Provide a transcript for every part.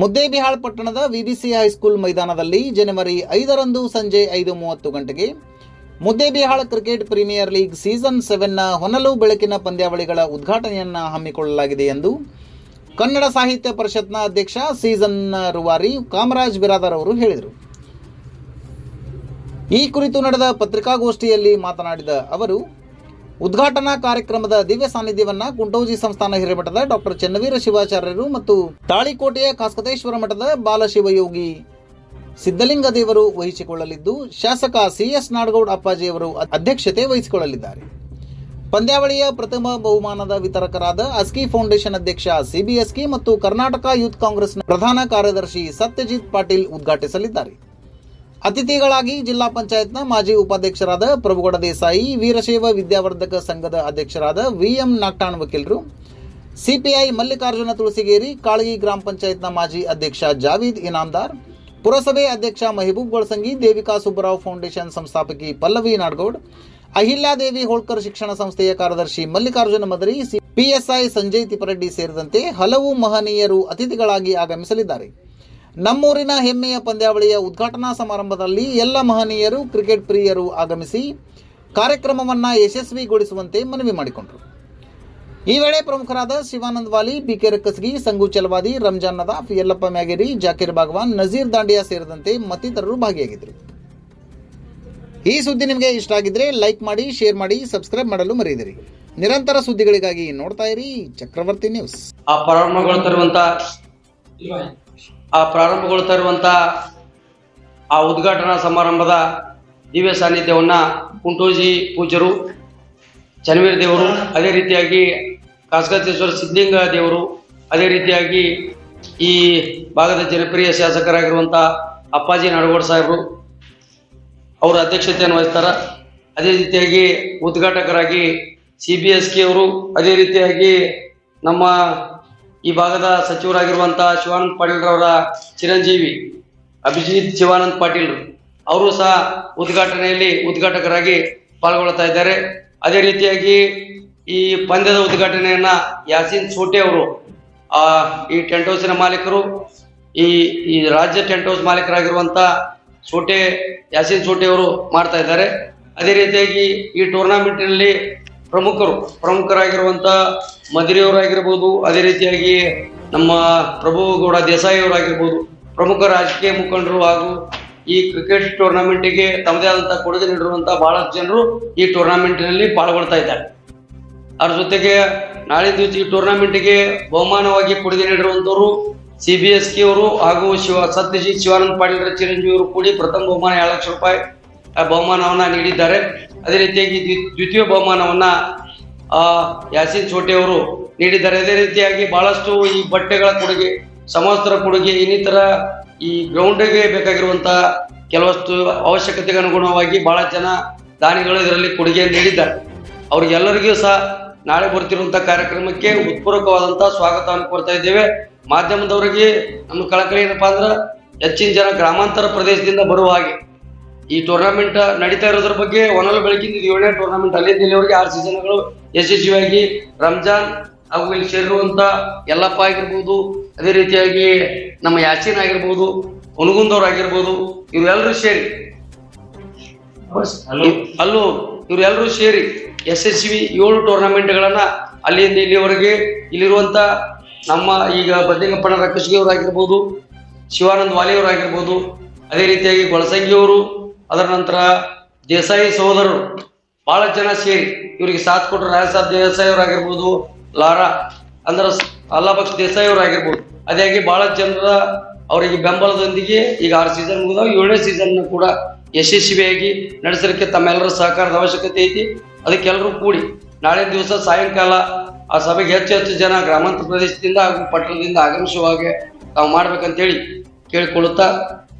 ಮುದ್ದೇಬಿಹಾಳ್ ಪಟ್ಟಣದ ವಿಬಿಸಿ ಹೈಸ್ಕೂಲ್ ಮೈದಾನದಲ್ಲಿ ಜನವರಿ ಐದರಂದು ಸಂಜೆ ಐದು ಮೂವತ್ತು ಗಂಟೆಗೆ Muddebihal cricket premier league season ಸೆವೆನ್ನ ಹೊನಲು ಬೆಳಕಿನ ಪಂದ್ಯಾವಳಿಗಳ ಉದ್ಘಾಟನೆಯನ್ನು ಹಮ್ಮಿಕೊಳ್ಳಲಾಗಿದೆ ಎಂದು ಕನ್ನಡ ಸಾಹಿತ್ಯ ಪರಿಷತ್ನ ಅಧ್ಯಕ್ಷ ಸೀಸನ್ ರುವಾರಿ ಕಾಮರಾಜ್ ಬಿರಾದರ್ ಅವರು ಹೇಳಿದರು. ಈ ಕುರಿತು ನಡೆದ ಪತ್ರಿಕಾಗೋಷ್ಠಿಯಲ್ಲಿ ಮಾತನಾಡಿದ ಅವರು ಉದ್ಘಾಟನಾ ಕಾರ್ಯಕ್ರಮದ ದಿವ್ಯ ಸಾನ್ನಿಧ್ಯವನ್ನ ಕುಂಟೋಜಿ ಸಂಸ್ಥಾನ ಹಿರೇಮಠದ ಡಾಕ್ಟರ್ ಚನ್ನವೀರ ಶಿವಾಚಾರ್ಯರು ಮತ್ತು ತಾಳಿಕೋಟೆಯ ಕಾಸ್ಕತೇಶ್ವರ ಮಠದ ಬಾಲಶಿವಯೋಗಿ ಸಿದ್ದಲಿಂಗ ದೇವರು ವಹಿಸಿಕೊಳ್ಳಲಿದ್ದು, ಶಾಸಕ ಸಿಎಸ್ ನಾಡಗೌಡ ಅಪ್ಪಾಜಿಯವರು ಅಧ್ಯಕ್ಷತೆ ವಹಿಸಿಕೊಳ್ಳಲಿದ್ದಾರೆ. ಪಂದ್ಯಾವಳಿಯ ಪ್ರಥಮ ಬಹುಮಾನದ ವಿತರಕರಾದ ಅಸ್ಕಿ ಫೌಂಡೇಶನ್ ಅಧ್ಯಕ್ಷ ಸಿಬಿಎಸ್ಕಿ ಮತ್ತು ಕರ್ನಾಟಕ ಯೂತ್ ಕಾಂಗ್ರೆಸ್ನ ಪ್ರಧಾನ ಕಾರ್ಯದರ್ಶಿ ಸತ್ಯಜಿತ್ ಪಾಟೀಲ್ ಉದ್ಘಾಟಿಸಲಿದ್ದಾರೆ. ಅತಿಥಿಗಳಾಗಿ ಜಿಲ್ಲಾ ಪಂಚಾಯತ್ನ ಮಾಜಿ ಉಪಾಧ್ಯಕ್ಷರಾದ ಪ್ರಭುಗೌಡ ದೇಸಾಯಿ, ವೀರಶೈವ ವಿದ್ಯಾವರ್ಧಕ ಸಂಘದ ಅಧ್ಯಕ್ಷರಾದ ವಿಎಂ ನಾಗ್ಟಾಣ್ ವಕೀಲರು, ಸಿಪಿಐ ಮಲ್ಲಿಕಾರ್ಜುನ ತುಳಸಿಗೇರಿ, ಕಾಳಗಿ ಗ್ರಾಮ ಪಂಚಾಯತ್ನ ಮಾಜಿ ಅಧ್ಯಕ್ಷ ಜಾವೀದ್ ಇನಾಮ್ದಾರ್, ಪುರಸಭೆ ಅಧ್ಯಕ್ಷ ಮೆಹಬೂಬ್ ಗೊಳಸಂಗಿ ದೇವಿಕಾ ಸುಬ್ಬರಾವ್ ಫೌಂಡೇಶನ್ ಸಂಸ್ಥಾಪಕಿ ಪಲ್ಲವಿ ನಾಡ್ಗೌಡ್ ಅಹಿಲ್ಯಾದೇವಿ ಹೋಳ್ಕರ್ ಶಿಕ್ಷಣ ಸಂಸ್ಥೆಯ ಕಾರ್ಯದರ್ಶಿ ಮಲ್ಲಿಕಾರ್ಜುನ ಮದರಿ ಪಿಎಸ್ಐ ಸಂಜಯ್ ತಿಪ್ಪರೆಡ್ಡಿ ಸೇರಿದಂತೆ ಹಲವು ಮಹನೀಯರು ಅತಿಥಿಗಳಾಗಿ ಆಗಮಿಸಲಿದ್ದಾರೆ. ನಮ್ಮೂರಿನ ಹೆಮ್ಮೆಯ ಪಂದ್ಯಾವಳಿಯ ಉದ್ಘಾಟನಾ ಸಮಾರಂಭದಲ್ಲಿ ಎಲ್ಲ ಮಹನೀಯರು, ಕ್ರಿಕೆಟ್ ಪ್ರಿಯರು ಆಗಮಿಸಿ ಕಾರ್ಯಕ್ರಮವನ್ನು ಯಶಸ್ವಿಗೊಳಿಸುವಂತೆ ಮನವಿ ಮಾಡಿಕೊಂಡರು. ಈ ವೇಳೆ ಪ್ರಮುಖರಾದ ಶಿವಾನಂದ ವಾಲಿ ಬಿಕೆ ರಕ್ಕಸ್ಗಿ, ಸಂಗು ಚಲವಾದಿ, ರಂಜಾನ್ ನದಾಫ್, ಯಲ್ಲಪ್ಪ ಮ್ಯಾಗೇರಿ, ಜಾಕಿರ್ ಭಗವಾನ್, ನಜೀರ್ ದಾಂಡಿಯಾ ಸೇರಿದಂತೆ ಮತ್ತಿತರರು ಭಾಗಿಯಾಗಿದ್ದರು. ಈ ಸುದ್ದಿ ನಿಮಗೆ ಇಷ್ಟ ಆಗಿದ್ರೆ ಲೈಕ್ ಮಾಡಿ, ಶೇರ್ ಮಾಡಿ, ಸಬ್ಸ್ಕ್ರೈಬ್ ಮಾಡಲು ಮರೆಯದಿರಿ. ನಿರಂತರ ಸುದ್ದಿಗಳಿಗಾಗಿ ನೋಡ್ತಾ ಇರಿ ಚಕ್ರವರ್ತಿ ನ್ಯೂಸ್. ಆ ಪ್ರಾರಂಭಗೊಳ್ತಿರುವಂತ ಆ ಪ್ರಾರಂಭಗೊಳ್ತಾ ಇರುವಂಥ ಆ ಉದ್ಘಾಟನಾ ಸಮಾರಂಭದ ದಿವ್ಯ ಸಾನ್ನಿಧ್ಯವನ್ನು ಕುಂಟೋಜಿ ಪೂಜರು ಚನ್ನವೀರ ದೇವರು, ಅದೇ ರೀತಿಯಾಗಿ ಕಾಸಗತೇಶ್ವರ ಸಿದ್ಧಲಿಂಗ ದೇವರು, ಅದೇ ರೀತಿಯಾಗಿ ಈ ಭಾಗದ ಜನಪ್ರಿಯ ಶಾಸಕರಾಗಿರುವಂತ ಅಪ್ಪಾಜಿ ನಡಗೋಡ್ ಸಾಹೇಬರು ಅವರ ಅಧ್ಯಕ್ಷತೆಯನ್ನು ವಹಿಸ್ತಾರೆ. ಅದೇ ರೀತಿಯಾಗಿ ಉದ್ಘಾಟಕರಾಗಿ ಸಿ ಬಿ ಎಸ್ ಕೆ ಅವರು, ಅದೇ ರೀತಿಯಾಗಿ ನಮ್ಮ ಈ ಭಾಗದ ಸಚಿವರಾಗಿರುವಂತಹ ಶಿವಾನಂದ ಪಾಟೀಲ್ರವರ ಚಿರಂಜೀವಿ ಅಭಿಜಿತ್ ಶಿವಾನಂದ್ ಪಾಟೀಲ್ ಅವರು ಸಹ ಉದ್ಘಾಟನೆಯಲ್ಲಿ ಉದ್ಘಾಟಕರಾಗಿ ಪಾಲ್ಗೊಳ್ತಾ ಇದ್ದಾರೆ. ಅದೇ ರೀತಿಯಾಗಿ ಈ ಪಂದ್ಯದ ಉದ್ಘಾಟನೆಯನ್ನ ಯಾಸೀನ್ ಸೋಟೆ ಅವರು, ಆ, ಈ ಟೆಂಟ್ ಹೌಸಿನ ಮಾಲೀಕರು, ಈ ಈ ರಾಜ್ಯ ಟೆಂಟ್ ಹೌಸ್ ಮಾಲೀಕರಾಗಿರುವಂತ ಸೋಟೆ, ಯಾಸೀನ್ ಸೋಟೆ ಅವರು ಮಾಡ್ತಾ ಇದ್ದಾರೆ. ಅದೇ ರೀತಿಯಾಗಿ ಈ ಟೂರ್ನಮೆಂಟ್ನಲ್ಲಿ ಪ್ರಮುಖರು, ಪ್ರಮುಖರಾಗಿರುವಂತ ಮದುರೆಯವರಾಗಿರ್ಬೋದು, ಅದೇ ರೀತಿಯಾಗಿ ನಮ್ಮ ಪ್ರಭು ಗೌಡ ದೇಸಾಯಿ ಅವರಾಗಿರ್ಬೋದು ಪ್ರಮುಖ ರಾಜಕೀಯ ಮುಖಂಡರು ಹಾಗೂ ಈ ಕ್ರಿಕೆಟ್ ಟೂರ್ನಮೆಂಟ್ಗೆ ತಮ್ಮದೇ ಆದಂತಹ ಕೊಡುಗೆ ನೀಡಿರುವಂತಹ ಬಹಳಷ್ಟು ಜನರು ಈ ಟೂರ್ನಮೆಂಟ್ನಲ್ಲಿ ಪಾಲ್ಗೊಳ್ತಾ ಇದ್ದಾರೆ. ಅದ್ರ ಜೊತೆಗೆ ನಾಳೆ ದಿವಸ ಈ ಟೂರ್ನಮೆಂಟ್ಗೆ ಬಹುಮಾನವಾಗಿ ಕೊಡುಗೆ ನೀಡಿರುವಂತವರು ಸಿ ಬಿ ಎಸ್ ಕೆ ಅವರು ಹಾಗೂ ಶಿವ ಸತ್ಯಶಿ ಶಿವಾನಂದ ಪಾಟೀಲ್ ಚಿರಂಜೀವಿ ಅವರು ಕೂಡಿ ಪ್ರಥಮ ಬಹುಮಾನ ಎರಡು ಲಕ್ಷ ರೂಪಾಯಿ ಬಹುಮಾನವನ್ನ ನೀಡಿದ್ದಾರೆ. ಅದೇ ರೀತಿಯಾಗಿ ದ್ವಿ- ದ್ವಿತೀಯ ಬಹುಮಾನವನ್ನ, ಆ, ಯಾಸಿನ್ ಚೋಟೆ ಅವರು ನೀಡಿದ್ದಾರೆ. ಅದೇ ರೀತಿಯಾಗಿ ಬಹಳಷ್ಟು ಈ ಬಟ್ಟೆಗಳ ಕೊಡುಗೆ, ಸಮವಸ್ತ್ರ ಕೊಡುಗೆ, ಇನ್ನಿತರ ಈ ಗ್ರೌಂಡ್ಗೆ ಬೇಕಾಗಿರುವಂತಹ ಕೆಲವಷ್ಟು ಅವಶ್ಯಕತೆಗೆ ಅನುಗುಣವಾಗಿ ಬಹಳ ಜನ ದಾನಿಗಳು ಇದರಲ್ಲಿ ಕೊಡುಗೆ ನೀಡಿದ್ದಾರೆ. ಅವ್ರಿಗೆಲ್ಲರಿಗೂ ಸಹ ನಾಳೆ ಬರ್ತಿರುವಂತಹ ಕಾರ್ಯಕ್ರಮಕ್ಕೆ ಉತ್ಪೂರ್ವಕವಾದಂತಹ ಸ್ವಾಗತವನ್ನು ಕೊಡ್ತಾ ಇದ್ದೇವೆ. ಮಾಧ್ಯಮದವರಿಗೆ ನಮ್ಮ ಕಳಕಳಿ ಏನಪ್ಪಾ ಅಂದ್ರೆ ಹೆಚ್ಚಿನ ಜನ ಗ್ರಾಮಾಂತರ ಪ್ರದೇಶದಿಂದ ಬರುವ ಹಾಗೆ ಈ ಟೂರ್ನಮೆಂಟ್ ನಡೀತಾ ಇರೋದ್ರ ಬಗ್ಗೆ ಒನಲ್ ಬೆಳಕಿಂದ ಏಳನೇ ಟೂರ್ನಮೆಂಟ್ ಅಲ್ಲಿಂದ ಇಲ್ಲಿವರೆಗೆ ಆರು ಸೀಸನ್ಗಳು ಯಶಸ್ವಿಯಾಗಿ ರಂಜಾನ್ ಹಾಗೂ ಇಲ್ಲಿ ಸೇರಿರುವಂತ ಯಲ್ಲಪ್ಪ ಆಗಿರ್ಬೋದು ಅದೇ ರೀತಿಯಾಗಿ ನಮ್ಮ ಯಾಸೀನ್ ಆಗಿರ್ಬೋದು ಹುನಗುಂದವ್ರು ಆಗಿರ್ಬೋದು ಇವರೆಲ್ಲರೂ ಸೇರಿ ಅಲ್ಲೂ ಇವರೆಲ್ಲರೂ ಸೇರಿ ಯಶಸ್ವಿ ಏಳು ಟೂರ್ನಮೆಂಟ್ಗಳನ್ನ ಅಲ್ಲಿಂದ ಇಲ್ಲಿವರೆಗೆ ಇಲ್ಲಿರುವಂತ ನಮ್ಮ ಈಗ ಬದ್ಲಿಂಗಪ್ಪನ ರಕ್ಕಸ್ಗಿ ಅವರಾಗಿರ್ಬೋದು ಶಿವಾನಂದ್ ವಾಲಿಯವರಾಗಿರ್ಬೋದು ಅದೇ ರೀತಿಯಾಗಿ ಗೊಳಸಂಗಿ ಅವರು ಅದರ ನಂತರ ದೇಸಾಯಿ ಸಹೋದರರು ಬಹಳ ಜನ ಸೇರಿ, ಇವರಿಗೆ ಸಾಥ್ ಕೊಟ್ಟರು ರಾಯಸಾಬ್ ದೇಸಾಯಿ ಅವರಾಗಿರ್ಬೋದು, ಲಾರಾ ಅಂದ್ರೆ ಅಲ್ಲಾಬಕ್ಷ ದೇಸಾಯಿ ಅವರಾಗಿರ್ಬೋದು. ಅದೇ ಹಾಗೆ ಬಹಳ ಜನರ ಅವರಿಗೆ ಬೆಂಬಲದೊಂದಿಗೆ ಈಗ ಆರು ಸೀಸನ್ ಮುಗಿದಾವ, ಏಳನೇ ಸೀಸನ್ ಕೂಡ ಯಶಸ್ವಿಯಾಗಿ ನಡೆಸಲಿಕ್ಕೆ ತಮ್ಮೆಲ್ಲರ ಸಹಕಾರದ ಅವಶ್ಯಕತೆ ಐತಿ. ಅದಕ್ಕೆಲ್ಲರೂ ಕೂಡಿ ನಾಳೆ ದಿವಸ ಸಾಯಂಕಾಲ ಆ ಸಭೆಗೆ ಹೆಚ್ಚು ಹೆಚ್ಚು ಜನ ಗ್ರಾಮಾಂತರ ಪ್ರದೇಶದಿಂದ ಹಾಗೂ ಪಟ್ಟಣದಿಂದ ಆಗಮಿಸುವ ಹಾಗೆ ತಾವು ಮಾಡ್ಬೇಕಂತೇಳಿ ಕೇಳಿಕೊಳ್ಳುತ್ತಾ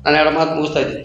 ನಾನು ಎರಡು ಮಾತು ಮುಗಿಸ್ತಾ ಇದ್ದೀನಿ.